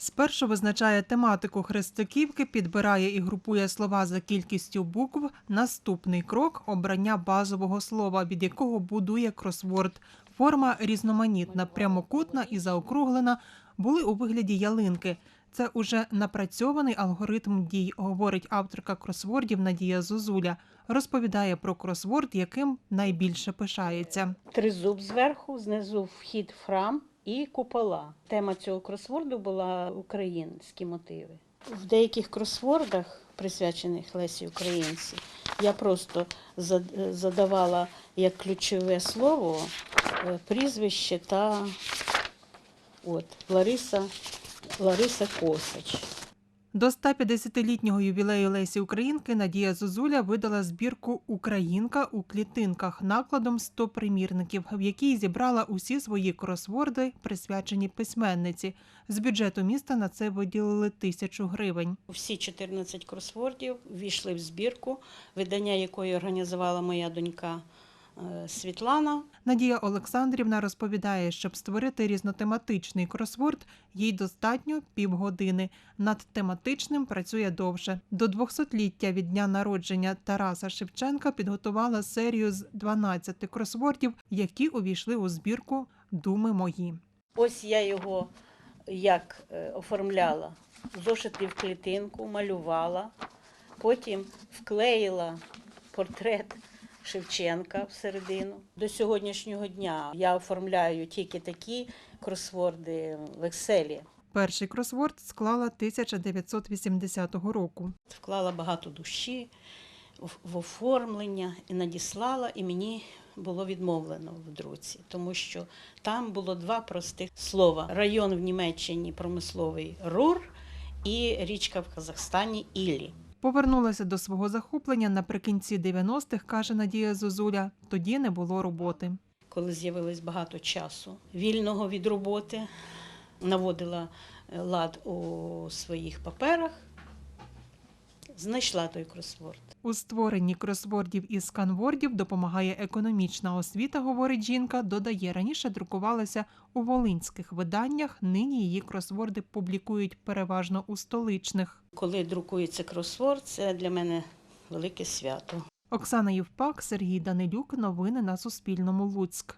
Спершу визначає тематику хрестиківки, підбирає і групує слова за кількістю букв. Наступний крок обрання базового слова, від якого будує кросворд. Форма різноманітна, прямокутна і заокруглена, були у вигляді ялинки. Це уже напрацьований алгоритм дій, говорить авторка кросвордів Надія Зозуля. Розповідає про кросворд, яким найбільше пишається. Тризуб зверху, знизу вхід в храм і купола. Тема цього кросворду була українські мотиви. В деяких кросвордах, присвячених Лесі Українці, я просто задавала як ключове слово е, прізвище та от, Лариса, Лариса Косач. До 150-літнього ювілею Лесі Українки Надія Зозуля видала збірку Українка у клітинках накладом 100 примірників, в якій зібрала усі свої кросворди, присвячені письменниці. З бюджету міста на це виділили тисячу гривень. Всі 14 кросвордів війшли в збірку, видання якої організувала моя донька Світлана. Надія Олександрівна розповідає, щоб створити різнотематичний кросворд, їй достатньо півгодини. Над тематичним працює довше. До 200-ліття від дня народження Тараса Шевченка підготувала серію з 12 кросвордів, які увійшли у збірку Думи мої. Ось я його як е, оформляла. Зошити в клітинку, малювала, потім вклеїла портрет Шевченка всередину. До сьогоднішнього дня я оформляю тільки такі кросворди в Excel. Перший кросворд склала 1980 року. Вклала багато душі в- оформлення і надіслала, і мені було відмовлено в друці, тому що там було два простих слова: район в Німеччині промисловий Рур і річка в Казахстані Іллі. Повернулася до свого захоплення наприкінці 90-х, каже Надія Зозуля. Тоді не було роботи. Коли з'явилось багато часу вільного від роботи, наводила е, лад у своїх паперах, знайшла той кросворд. У створенні кросвордів і сканвордів допомагає економічна освіта, говорить жінка. Додає, раніше друкувалася у волинських виданнях. Нині її кросворди публікують переважно у столичних. Коли друкується кросворд, це для мене велике свято. Оксана Євпак, Сергій Данилюк. Новини на Суспільному. Луцьк.